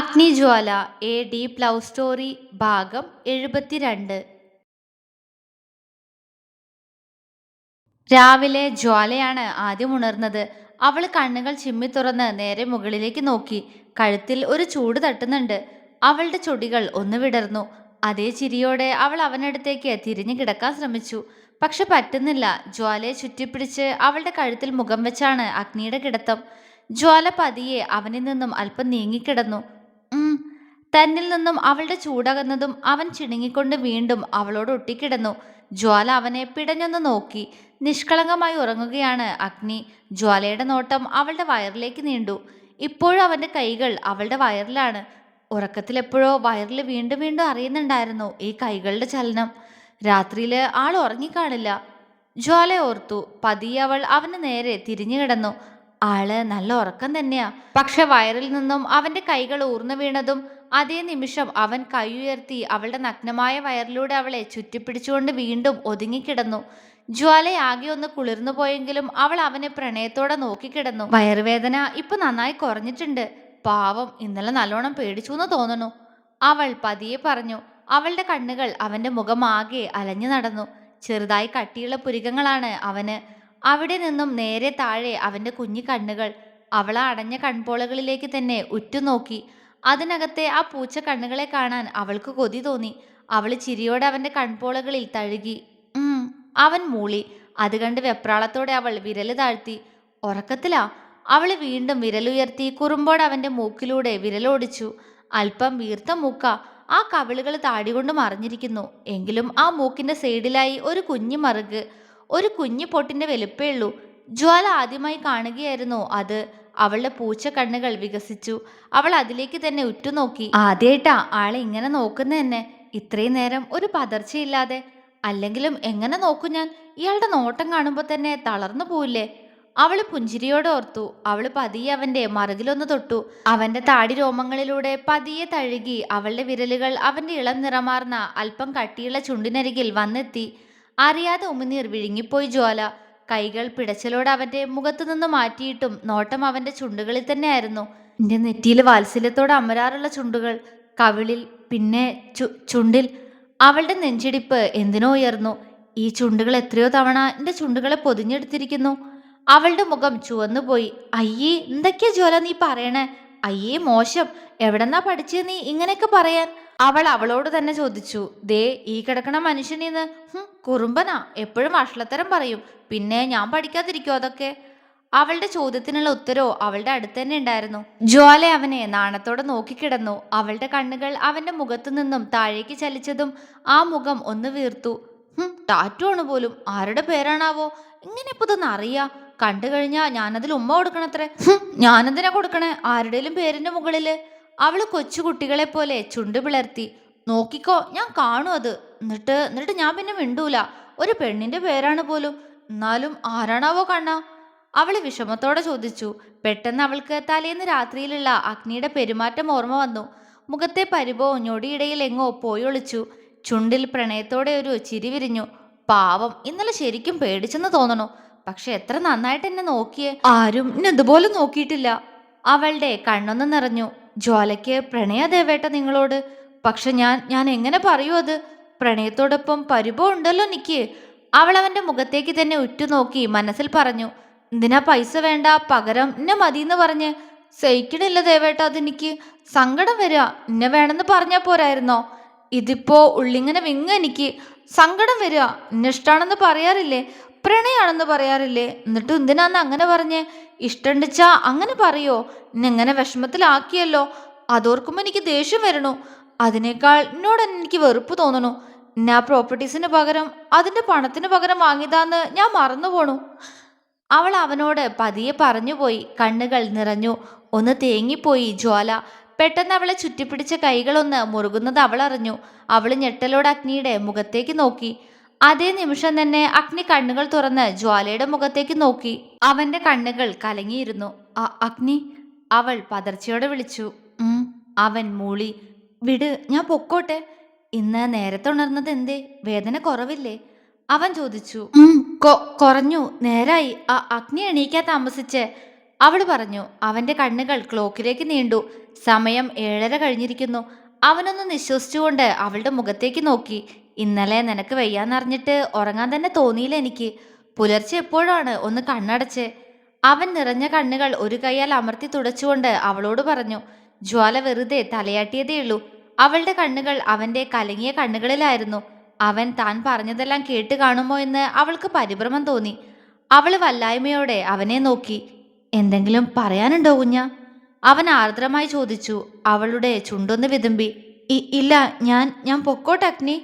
Agnijwala a deep love story ഭാഗം എഴുപത്തിരണ്ട്. രാവിലെ ജ്വാലയാണ് ആദ്യം ഉണർന്നത്. അവൾ കണ്ണുകൾ ചിമ്മി തുറന്ന് നേരെ മുകളിലേക്ക് നോക്കി. കഴുത്തിൽ ഒരു ചൂട് തട്ടുന്നുണ്ട്. അവളുടെ ചൊടികൾ ഒന്ന് വിടർന്നു. അതേ ചിരിയോടെ അവൾ അവനടുത്തേക്ക് തിരിഞ്ഞു കിടക്കാൻ ശ്രമിച്ചു. പക്ഷെ പറ്റുന്നില്ല. ജ്വാലയെ ചുറ്റിപ്പിടിച്ച് അവളുടെ കഴുത്തിൽ മുഖം വെച്ചാണ് അഗ്നിയുടെ കിടത്തം. ജ്വാല പതിയെ അവനിൽ നിന്നും അല്പം നീങ്ങിക്കിടന്നു. തന്നിൽ നിന്നും അവളുടെ ചൂടകന്നതും അവൻ ചിണുങ്ങിക്കൊണ്ട് വീണ്ടും അവളോട് ഒട്ടിക്കിടന്നു. ജ്വാല അവനെ പിടഞ്ഞൊന്ന് നോക്കി. നിഷ്കളങ്കമായി ഉറങ്ങുകയാണ് അഗ്നി. ജ്വാലയുടെ നോട്ടം അവളുടെ വയറിലേക്ക് നീണ്ടു. ഇപ്പോഴും അവന്റെ കൈകൾ അവളുടെ വയറിലാണ്. ഉറക്കത്തിൽ എപ്പോഴോ വയറിൽ വീണ്ടും വീണ്ടും അറിയുന്നുണ്ടായിരുന്നു ഈ കൈകളുടെ ചലനം. രാത്രിയിൽ ആൾ ഉറങ്ങിക്കാണില്ല. ജ്വാല ഓർത്തു. പതിയെ അവൾ അവന് നേരെ തിരിഞ്ഞു കിടന്നു ആൾ നല്ല ഉറക്കം തന്നെയാ. പക്ഷെ വയറിൽ നിന്നും അവന്റെ കൈകൾ ഊർന്നു വീണതും അതേ നിമിഷം അവൻ കൈയുയർത്തി അവളുടെ നഗ്നമായ വയറിലൂടെ അവളെ ചുറ്റിപ്പിടിച്ചുകൊണ്ട് വീണ്ടും ഒതുങ്ങിക്കിടന്നു. ജ്വാലയാകെ ഒന്ന് കുളിർന്നു പോയെങ്കിലും അവൾ അവനെ പ്രണയത്തോടെ നോക്കിക്കിടന്നു. വയറുവേദന ഇപ്പൊ നന്നായി കുറഞ്ഞിട്ടുണ്ട്. പാവം ഇന്നലെ നല്ലോണം പേടിച്ചു എന്ന് തോന്നുന്നു. അവൾ പതിയെ പറഞ്ഞു അവളുടെ കണ്ണുകൾ അവന്റെ മുഖമാകെ അലഞ്ഞു നടന്നു. ചെറുതായി കട്ടിയുള്ള പുരികങ്ങളാണ് അവന്. അവിടെ നിന്നും നേരെ താഴെ അവന്റെ കുഞ്ഞു കണ്ണുകൾ അവൾ അടഞ്ഞ കൺപോളകളിലേക്ക് തന്നെ ഉറ്റുനോക്കി. അതിനകത്തെ ആ പൂച്ച കണ്ണുകളെ കാണാൻ അവൾക്ക് കൊതി തോന്നി. അവൾ ചിരിയോടെ അവന്റെ കൺപോളകളിൽ തഴുകി. അവൻ മൂളി. അത് കണ്ട് വെപ്രാളത്തോടെ അവൾ വിരൽ താഴ്ത്തി. ഉറക്കത്തിലാ? അവൾ വീണ്ടും വിരലുയർത്തി കുറുമ്പോടെ അവന്റെ മൂക്കിലൂടെ വിരലോടിച്ചു. അല്പം വീർത്ത മൂക്ക ആ കവിളുകൾ താടികൊണ്ട് മറിഞ്ഞിരിക്കുന്നു. എങ്കിലും ആ മൂക്കിന്റെ സൈഡിലായി ഒരു കുഞ്ഞു മറുക്. ഒരു കുഞ്ഞു പൊട്ടിന്റെ വലുപ്പേ ഉള്ളൂ. ജ്വാല ആദ്യമായി കാണുകയായിരുന്നു. അത് അവളുടെ പൂച്ച കണ്ണുകൾ വികസിച്ചു. അവൾ അതിലേക്ക് തന്നെ ഉറ്റുനോക്കി ആദ്യമായിട്ടാ ആളെ ഇങ്ങനെ നോക്കുന്ന തന്നെ ഇത്രയും നേരം ഒരു പതർച്ചയില്ലാതെ. അല്ലെങ്കിലും എങ്ങനെ നോക്കും ഞാൻ? ഇയാളുടെ നോട്ടം കാണുമ്പോൾ തന്നെ തളർന്നു പോവില്ലേ? അവൾ പുഞ്ചിരിയോടെ ഓർത്തു. അവൾ പതിയെ അവന്റെ മറുകിലൊന്ന് തൊട്ടു. അവന്റെ താടി രോമങ്ങളിലൂടെ പതിയെ തഴുകി അവളുടെ വിരലുകൾ അവന്റെ ഇളം നിറമാർന്ന അല്പം കട്ടിയുള്ള ചുണ്ടിനരികിൽ വന്നെത്തി. അറിയാതെ ഉമിനീർ വിഴുങ്ങിപ്പോയി ജ്വാല. കൈകൾ പിടച്ചലോടെ അവന്റെ മുഖത്തു നിന്ന് മാറ്റിയിട്ടും നോട്ടം അവന്റെ ചുണ്ടുകളിൽ തന്നെയായിരുന്നു. എന്റെ നെറ്റിയിൽ വാത്സല്യത്തോടെ അമരാറുള്ള ചുണ്ടുകൾ കവിളിൽ പിന്നെ ചു ചുണ്ടിൽ. അവളുടെ നെഞ്ചിടിപ്പ് എന്തിനോ ഉയർന്നു. ഈ ചുണ്ടുകൾ എത്രയോ തവണ എന്റെ ചുണ്ടുകളെ പൊതിഞ്ഞെടുത്തിരിക്കുന്നു. അവളുടെ മുഖം ചുവന്നുപോയി. അയ്യേ എന്തൊക്കെയാ ജ്വല നീ പറയണേ? അയ്യേ മോശം. എവിടെന്നാ പഠിച്ചേ നീ ഇങ്ങനെയൊക്കെ പറയാൻ? അവൾ അവളോട് തന്നെ ചോദിച്ചു ദേ ഈ കിടക്കണ മനുഷ്യനിന്ന് കുറുമ്പനാ എപ്പോഴും അഷ്ലത്തരം പറയും പിന്നെ ഞാൻ പഠിക്കാതിരിക്കോ അതൊക്കെ? അവളുടെ ചോദ്യത്തിനുള്ള ഉത്തരവോ അവളുടെ അടുത്ത് തന്നെ ഉണ്ടായിരുന്നു. ജ്വാല അവനെ നാണത്തോടെ നോക്കിക്കിടന്നു. അവളുടെ കണ്ണുകൾ അവന്റെ മുഖത്തു നിന്നും താഴേക്ക് ചലിച്ചതും ആ മുഖം ഒന്ന് വീർത്തു. ടാറ്റു ആണ് പോലും. ആരുടെ പേരാണാവോ? ഇങ്ങനെ ഇപ്പൊ ഇതൊന്നും അറിയാ. കണ്ടു കഴിഞ്ഞാ ഞാനതിൽ ഉമ്മ കൊടുക്കണത്രേ. ഞാനെന്തിനാ കൊടുക്കണേ? ആരുടെയും പേരിന്റെ മുകളിൽ. അവൾ കൊച്ചുകുട്ടികളെ പോലെ ചുണ്ട് പിളർത്തി നോക്കിക്കോ ഞാൻ കാണും അത്. എന്നിട്ട് എന്നിട്ട് ഞാൻ പിന്നെ മിണ്ടൂല. ഒരു പെണ്ണിന്റെ പേരാണ് പോലും. എന്നാലും ആരാണാവോ കണ്ണ? അവൾ വിഷമത്തോടെ ചോദിച്ചു. പെട്ടെന്ന് അവൾക്ക് തലേന്ന് രാത്രിയിലുള്ള അഗ്നിയുടെ പെരുമാറ്റം ഓർമ്മ വന്നു. മുഖത്തെ പരിഭവം ഞൊടിയിടയിൽ എങ്ങോ പോയി ഒളിച്ചു. ചുണ്ടിൽ പ്രണയത്തോടെ ഒരു ചിരി വിരിഞ്ഞു. പാവം ഇന്നലെ ശരിക്കും പേടിച്ചെന്ന് തോന്നണു. പക്ഷെ എത്ര നന്നായിട്ട് എന്നെ നോക്കിയേ. ആരും എന്നെ ഇതുപോലെ നോക്കിയിട്ടില്ല. അവളുടെ കണ്ണൊന്ന് നിറഞ്ഞു. ജ്വാലയ്ക്ക് പ്രണയദേവേട്ട നിങ്ങളോട്. പക്ഷെ ഞാൻ ഞാൻ എങ്ങനെ പറയൂ അത്? പ്രണയത്തോടൊപ്പം പരിഭവം ഉണ്ടല്ലോ നിക്ക്. അവൾ അവന്റെ മുഖത്തേക്ക് തന്നെ ഉറ്റുനോക്കി മനസ്സിൽ പറഞ്ഞു എന്തിനാ പൈസ വേണ്ട പകരം എന്നെ മതിയെന്ന് പറഞ്ഞ് സഹിക്കണില്ല ദേവേട്ട അതെനിക്ക് സങ്കടം വരിക എന്നെ വേണമെന്ന് പറഞ്ഞാൽ പോരായിരുന്നോ? ഇതിപ്പോ ഉള്ളിങ്ങനെ വിങ്ങ എനിക്ക് സങ്കടം വരിക എന്നെ ഇഷ്ടമാണെന്ന് പറയാറില്ലേ? പ്രണയാണെന്ന് പറയാറില്ലേ? എന്നിട്ട് എന്തിനാന്ന് അങ്ങനെ പറഞ്ഞ് ഇഷ്ടണ്ടിച്ചാ അങ്ങനെ പറയോ? നിങ്ങനെ വിഷമത്തിലാക്കിയല്ലോ? അതോർക്കുമ്പോൾ എനിക്ക് ദേഷ്യം വരണു. അതിനേക്കാൾ എന്നോട് എനിക്ക് വെറുപ്പ് തോന്നണു. ഞാൻ പ്രോപ്പർട്ടീസിന് പകരം അതിന്റെ പണത്തിന് പകരം വാങ്ങിയതാന്ന് ഞാൻ മറന്നു പോണു. അവൾ അവനോട് പതിയെ പറഞ്ഞുപോയി. കണ്ണുകൾ നിറഞ്ഞു. ഒന്ന് തേങ്ങിപ്പോയി ജ്വാല. പെട്ടെന്ന് അവളെ ചുറ്റിപ്പിടിച്ച കൈകളൊന്ന് മുറുകുന്നത് അവൾ അറിഞ്ഞു അവൾ ഞെട്ടലോട് അഗ്നിയുടെ മുഖത്തേക്ക് നോക്കി. അതേ നിമിഷം തന്നെ അഗ്നി കണ്ണുകൾ തുറന്ന് ജ്വാലയുടെ മുഖത്തേക്ക് നോക്കി. അവന്റെ കണ്ണുകൾ കലങ്ങിയിരുന്നു. അഗ്നി അവൾ പതർച്ചയോടെ വിളിച്ചു. അവൻ മൂളി. വിട് ഞാൻ പൊക്കോട്ടെ. ഇന്ന് നേരത്തെ ഉണർന്നത് എന്തേ? വേദന കുറവില്ലേ അവൻ ചോദിച്ചു. കുറഞ്ഞു. നേരായി. ആ അഗ്നി എണീക്കാൻ താമസിച്ച്. അവൾ പറഞ്ഞു. അവന്റെ കണ്ണുകൾ ക്ലോക്കിലേക്ക് നീണ്ടു. സമയം ഏഴര കഴിഞ്ഞിരിക്കുന്നു. അവനൊന്ന് നിശ്വസിച്ചുകൊണ്ട് അവളുടെ മുഖത്തേക്ക് നോക്കി. ഇന്നലെ നിനക്ക് വയ്യാന്നറിഞ്ഞിട്ട് ഉറങ്ങാൻ തന്നെ തോന്നിയില്ല എനിക്ക്. പുലർച്ചെ എപ്പോഴാണ്? ഒന്ന് കണ്ണടച്ച്. അവൻ നിറഞ്ഞ കണ്ണുകൾ ഒരു കൈയാൽ അമർത്തി തുടച്ചുകൊണ്ട് അവളോട് പറഞ്ഞു ജ്വാല വെറുതെ തലയാട്ടിയതേയുള്ളൂ അവളുടെ കണ്ണുകൾ അവന്റെ കലങ്ങിയ കണ്ണുകളിലായിരുന്നു. അവൻ താൻ പറഞ്ഞതെല്ലാം കേട്ട് കാണുമോ എന്ന് അവൾക്ക് പരിഭ്രമം തോന്നി. അവൾ വല്ലായ്മയോടെ അവനെ നോക്കി. എന്തെങ്കിലും പറയാനുണ്ടോ കുഞ്ഞ? അവൻ ആർദ്രമായി ചോദിച്ചു. അവളുടെ ചുണ്ടൊന്ന് വിതുമ്പി ഇല്ല ഞാൻ ഞാൻ പൊക്കോട്ടെ അഗ്നി.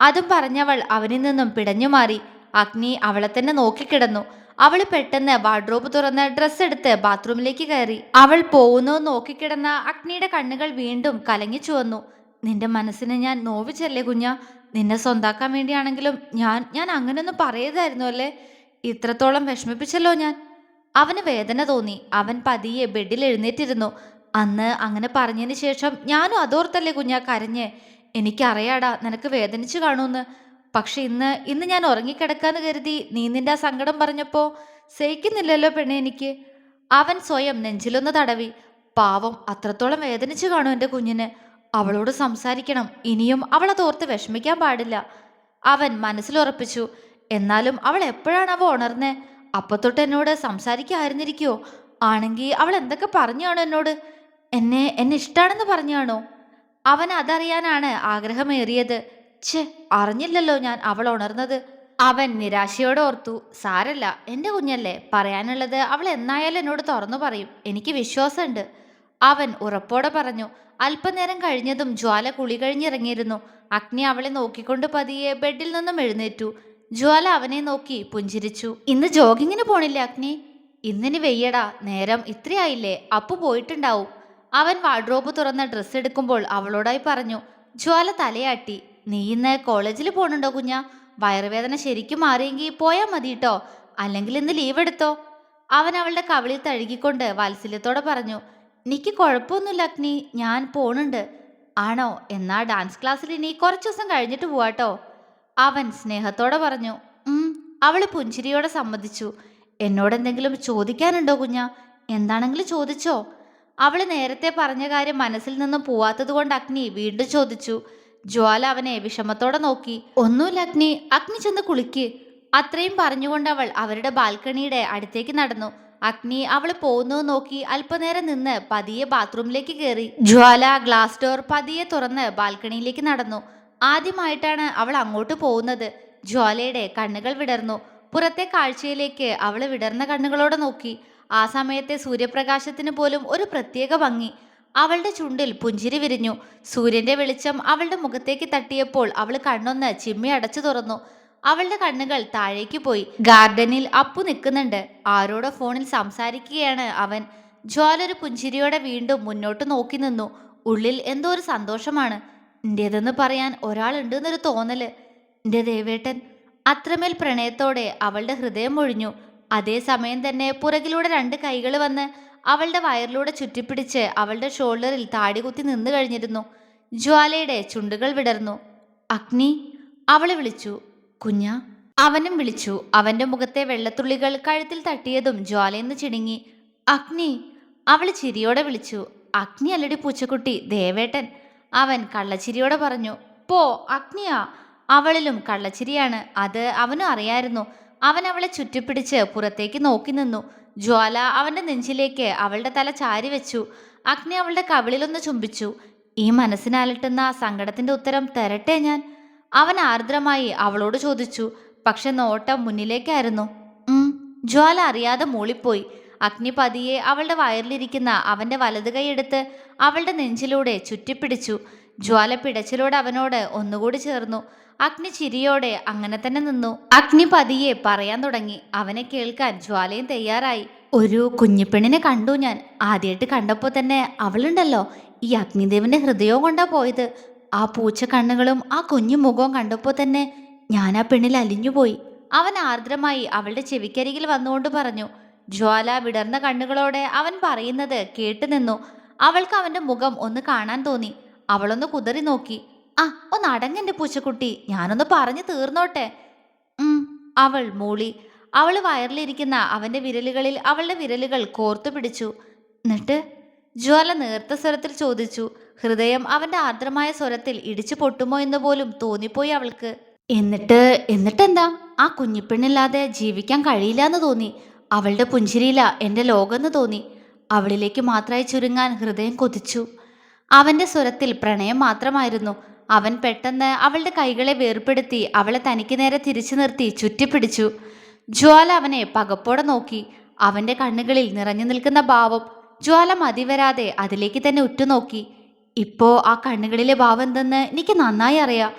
അതും പറഞ്ഞവൾ അവനിൽ നിന്നും പിടഞ്ഞു മാറി. അഗ്നി അവളെ തന്നെ നോക്കിക്കിടന്നു. അവൾ പെട്ടെന്ന് വാർഡ്രോബ് തുറന്ന് ഡ്രസ്സ് എടുത്ത് ബാത്റൂമിലേക്ക് കയറി. അവൾ പോകുന്നു നോക്കിക്കിടന്ന അഗ്നിയുടെ കണ്ണുകൾ വീണ്ടും കലങ്ങി ചുവന്നു. നിന്റെ മനസ്സിനെ ഞാൻ നോവിച്ചല്ലേ കുഞ്ഞ? നിന്നെ സ്വന്താക്കാൻ വേണ്ടിയാണെങ്കിലും ഞാൻ ഞാൻ അങ്ങനെയൊന്നും പറയതായിരുന്നു അല്ലേ? ഇത്രത്തോളം വിഷമിപ്പിച്ചല്ലോ ഞാൻ. അവന് വേദന തോന്നി. അവൻ പതിയെ ബെഡിൽ എഴുന്നേറ്റിരുന്നു. അന്ന് അങ്ങനെ പറഞ്ഞതിന് ശേഷം ഞാനും അതോർത്തല്ലേ കുഞ്ഞ കരഞ്ഞ്. എനിക്കറിയാടാ നിനക്ക് വേദനിച്ചു കാണൂന്ന്. പക്ഷെ ഇന്ന് ഇന്ന് ഞാൻ ഉറങ്ങിക്കിടക്കാന്ന് കരുതി നീ നിന്റെ ആ സങ്കടം പറഞ്ഞപ്പോ സഹിക്കുന്നില്ലല്ലോ പെണ്ണെ എനിക്ക്. അവൻ സ്വയം നെഞ്ചിലൊന്ന് തടവി പാവം അത്രത്തോളം വേദനിച്ചു കാണും എന്റെ കുഞ്ഞിന്. അവളോട് സംസാരിക്കണം ഇനിയും അവളെ തോർത്ത് വിഷമിക്കാൻ പാടില്ല. അവൻ മനസ്സിലുറപ്പിച്ചു എന്നാലും അവൾ എപ്പോഴാണ് അവ ഉണർന്നെ? അപ്പത്തൊട്ട് എന്നോട് സംസാരിക്കായിരുന്നിരിക്കോ ആണെങ്കിൽ അവൾ എന്തൊക്കെ പറഞ്ഞാണോ എന്നോട്? എന്നെ എന്നെ ഇഷ്ടാണെന്ന് പറഞ്ഞാണോ? അവൻ അതറിയാനാണ് ആഗ്രഹമേറിയത്. ഛെ അറിഞ്ഞില്ലല്ലോ ഞാൻ അവൾ ഉണർന്നത്. അവൻ നിരാശയോടെ ഓർത്തു സാരല്ല എന്റെ കുഞ്ഞല്ലേ പറയാനുള്ളത് അവൾ എന്നായാലും എന്നോട് തുറന്നു പറയും. എനിക്ക് വിശ്വാസമുണ്ട്. അവൻ ഉറപ്പോടെ പറഞ്ഞു അല്പനേരം കഴിഞ്ഞതും ജ്വാല കുളി കഴിഞ്ഞിറങ്ങിയിരുന്നു. അഗ്നി അവളെ നോക്കിക്കൊണ്ട് പതിയെ ബെഡിൽ നിന്നും എഴുന്നേറ്റു. ജ്വാല അവനെ നോക്കി പുഞ്ചിരിച്ചു. ഇന്ന് ജോഗിങ്ങിന് പോണില്ലേ അഗ്നി? ഇന്നിനി വെയ്യടാ നേരം ഇത്രയായില്ലേ. അപ്പു പോയിട്ടുണ്ടാവും. അവൻ വാർഡ്രോബ് തുറന്ന് ഡ്രസ്സ് എടുക്കുമ്പോൾ അവളോടായി പറഞ്ഞു ജ്വാല തലയാട്ടി. നീ ഇന്ന് കോളേജിൽ പോകണുണ്ടോ കുഞ്ഞ? വയറുവേദന ശരിക്കും മാറിയെങ്കിൽ പോയാൽ മതി കേട്ടോ അല്ലെങ്കിൽ ഇന്ന് ലീവ് എടുത്തോ? അവൻ അവളുടെ കവിളിൽ തഴുകിക്കൊണ്ട് വാത്സല്യത്തോടെ പറഞ്ഞു എനിക്ക് കുഴപ്പമൊന്നുമില്ല അഗ്നി. ഞാൻ പോണുണ്ട്. ആണോ? എന്നാ ഡാൻസ് ക്ലാസ്സിൽ ഇനി കുറച്ച് ദിവസം കഴിഞ്ഞിട്ട് പോവാട്ടോ. അവൻ സ്നേഹത്തോടെ പറഞ്ഞു ഉം അവൾ പുഞ്ചിരിയോടെ സമ്മതിച്ചു. എന്നോട് എന്തെങ്കിലും ചോദിക്കാനുണ്ടോ കുഞ്ഞ? എന്താണെങ്കിലും ചോദിച്ചോ. അവൾ നേരത്തെ പറഞ്ഞ കാര്യം മനസ്സിൽ നിന്നും പോവാത്തത് കൊണ്ട് അഗ്നി വീണ്ടും ചോദിച്ചു. ജ്വാല അവനെ വിഷമത്തോടെ നോക്കി. ഒന്നുമില്ല അഗ്നി. അഗ്നി ചെന്ന് കുളിക്ക്. അത്രയും പറഞ്ഞുകൊണ്ട് അവൾ അവരുടെ ബാൽക്കണിയുടെ അടുത്തേക്ക് നടന്നു. അഗ്നി അവൾ പോകുന്നു നോക്കി അല്പനേരം നിന്ന് പതിയെ ബാത്റൂമിലേക്ക് കയറി. ജ്വാല ഗ്ലാസ് ഡോർ പതിയെ തുറന്ന് ബാൽക്കണിയിലേക്ക് നടന്നു. ആദ്യമായിട്ടാണ് അവൾ അങ്ങോട്ട് പോകുന്നത്. ജ്വാലയുടെ കണ്ണുകൾ വിടർന്നു. പുറത്തെ കാഴ്ചയിലേക്ക് അവൾ വിടർന്ന കണ്ണുകളോടെ നോക്കി. ആ സമയത്തെ സൂര്യപ്രകാശത്തിന് പോലും ഒരു പ്രത്യേക ഭംഗി. അവളുടെ ചുണ്ടിൽ പുഞ്ചിരി വിരിഞ്ഞു. സൂര്യന്റെ വെളിച്ചം അവളുടെ മുഖത്തേക്ക് തട്ടിയപ്പോൾ അവൾ കണ്ണൊന്ന് ചിമ്മി അടച്ചു തുറന്നു. അവളുടെ കണ്ണുകൾ താഴേക്ക് പോയി. ഗാർഡനിൽ അപ്പു നിൽക്കുന്നുണ്ട്. ആരോടോ ഫോണിൽ സംസാരിക്കുകയാണ് അവൻ. ജ്വാലൊരു പുഞ്ചിരിയോടെ വീണ്ടും മുന്നോട്ട് നോക്കി നിന്നു. ഉള്ളിൽ എന്തോ ഒരു സന്തോഷമാണ്. എന്റേതെന്ന് പറയാൻ ഒരാളുണ്ടെന്നൊരു തോന്നൽ. എന്റെ ദേവേട്ടൻ അത്രമേൽ പ്രണയത്തോടെ അവളുടെ ഹൃദയം ഒഴിഞ്ഞു. അതേസമയം തന്നെ പുറകിലൂടെ രണ്ട് കൈകൾ വന്ന് അവളുടെ വയറിലൂടെ ചുറ്റിപ്പിടിച്ച് അവളുടെ ഷോൾഡറിൽ താടി കുത്തി നിന്നു കഴിഞ്ഞിരുന്നു. ജ്വാലയുടെ ചുണ്ടുകൾ വിടർന്നു. അഗ്നി അവളെ വിളിച്ചു. കുഞ്ഞ അവനും വിളിച്ചു. അവന്റെ മുഖത്തെ വെള്ളത്തുള്ളികൾ കഴുത്തിൽ തട്ടിയതും ജ്വാലയെന്ന് ചിടുങ്ങി അഗ്നി അവൾ ചിരിയോടെ വിളിച്ചു. അഗ്നി അല്ലടി പൂച്ചക്കുട്ടി ദേവേട്ടൻ അവൻ കള്ളച്ചിരിയോടെ പറഞ്ഞു. പോ അഗ്നിയാ അവളിലും കള്ളച്ചിരിയാണ്. അത് അവനും അറിയായിരുന്നു. അവൻ അവളെ ചുറ്റിപ്പിടിച്ച് പുറത്തേക്ക് നോക്കി നിന്നു. ജ്വാല അവന്റെ നെഞ്ചിലേക്ക് അവളുടെ തല ചാരി വെച്ചു. അഗ്നി അവളുടെ കവിളിലൊന്ന് ചുംബിച്ചു. ഈ മനസ്സിനലട്ടുന്ന സങ്കടത്തിന്റെ ഉത്തരം തരട്ടെ ഞാൻ? അവൻ ആർദ്രമായി അവളോട് ചോദിച്ചു. പക്ഷെ നോട്ടം മുന്നിലേക്കായിരുന്നു. ജ്വാല അറിയാതെ മൂളിപ്പോയി. അഗ്നി പതിയെ അവളുടെ വയറിലിരിക്കുന്ന അവന്റെ വലത് കൈയെടുത്ത് അവളുടെ നെഞ്ചിലൂടെ ചുറ്റിപ്പിടിച്ചു. ജ്വാല പിടച്ചിലോട് അവനോട് ഒന്നുകൂടി ചേർന്നു. അഗ്നി ചിരിയോടെ അങ്ങനെ തന്നെ നിന്നു. അഗ്നി പതിയെ പറയാൻ തുടങ്ങി. അവനെ കേൾക്കാൻ ജ്വാലയും തയ്യാറായി. ഒരു കുഞ്ഞിപ്പെണ്ണിനെ കണ്ടു ഞാൻ. ആദ്യമായിട്ട് കണ്ടപ്പോൾ തന്നെ അവളുണ്ടല്ലോ. ഈ അഗ്നിദേവന്റെ ഹൃദയവും കൊണ്ടാ പോയത്. ആ പൂച്ച കണ്ണുകളും ആ കുഞ്ഞു മുഖവും കണ്ടപ്പോൾ തന്നെ ഞാൻ ആ പെണ്ണിൽ അലിഞ്ഞുപോയി. അവൻ ആർദ്രമായി അവളുടെ ചെവിക്കരികിൽ വന്നുകൊണ്ട് പറഞ്ഞു ജ്വാല വിടർന്ന കണ്ണുകളോടെ അവൻ പറയുന്നത് കേട്ടു നിന്നു അവൾക്ക് അവന്റെ മുഖം ഒന്ന് കാണാൻ തോന്നി. അവളൊന്ന് കുതറി നോക്കി. ആ ഒന്ന് അടങ്ങെന്റെ പൂച്ചക്കുട്ടി. ഞാനൊന്ന് പറഞ്ഞു തീർന്നോട്ടെ. ഉം അവൾ മൂളി. അവൾ വയറിലിരിക്കുന്ന അവന്റെ വിരലുകളിൽ അവളുടെ വിരലുകൾ കോർത്തു പിടിച്ചു. എന്നിട്ട് ജ്വാല നേർത്ത സ്വരത്തിൽ ചോദിച്ചു. ഹൃദയം അവന്റെ ആർദ്രമായ സ്വരത്തിൽ ഇടിച്ചു പൊട്ടുമോ എന്ന് പോലും തോന്നിപ്പോയി അവൾക്ക്. എന്നിട്ട് എന്നിട്ടെന്താ? ആ കുഞ്ഞിപ്പെണ്ണില്ലാതെ ജീവിക്കാൻ കഴിയില്ല എന്ന് തോന്നി. അവളുടെ പുഞ്ചിരിയില എന്റെ ലോകമെന്ന് തോന്നി. അവളിലേക്ക് മാത്രമായി ചുരുങ്ങാൻ ഹൃദയം കൊതിച്ചു. അവന്റെ സ്വരത്തിൽ പ്രണയം മാത്രമായിരുന്നു. അവൻ പെട്ടെന്ന് അവളുടെ കൈകളെ വേർപ്പെടുത്തി അവളെ തനിക്ക് നേരെ തിരിച്ചു നിർത്തി ചുറ്റിപ്പിടിച്ചു. ജ്വാല അവനെ പകപ്പോടെ നോക്കി. അവന്റെ കണ്ണുകളിൽ നിറഞ്ഞു നിൽക്കുന്ന ഭാവം ജ്വാല മതിവരാതെ അതിലേക്ക് തന്നെ ഉറ്റുനോക്കി. ഇപ്പോ ആ കണ്ണുകളിലെ ഭാവം എന്തെന്ന് എനിക്ക് നന്നായി അറിയാം.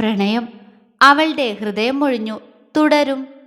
പ്രണയം. അവളുടെ ഹൃദയം മൊഴിഞ്ഞു. തുടരും.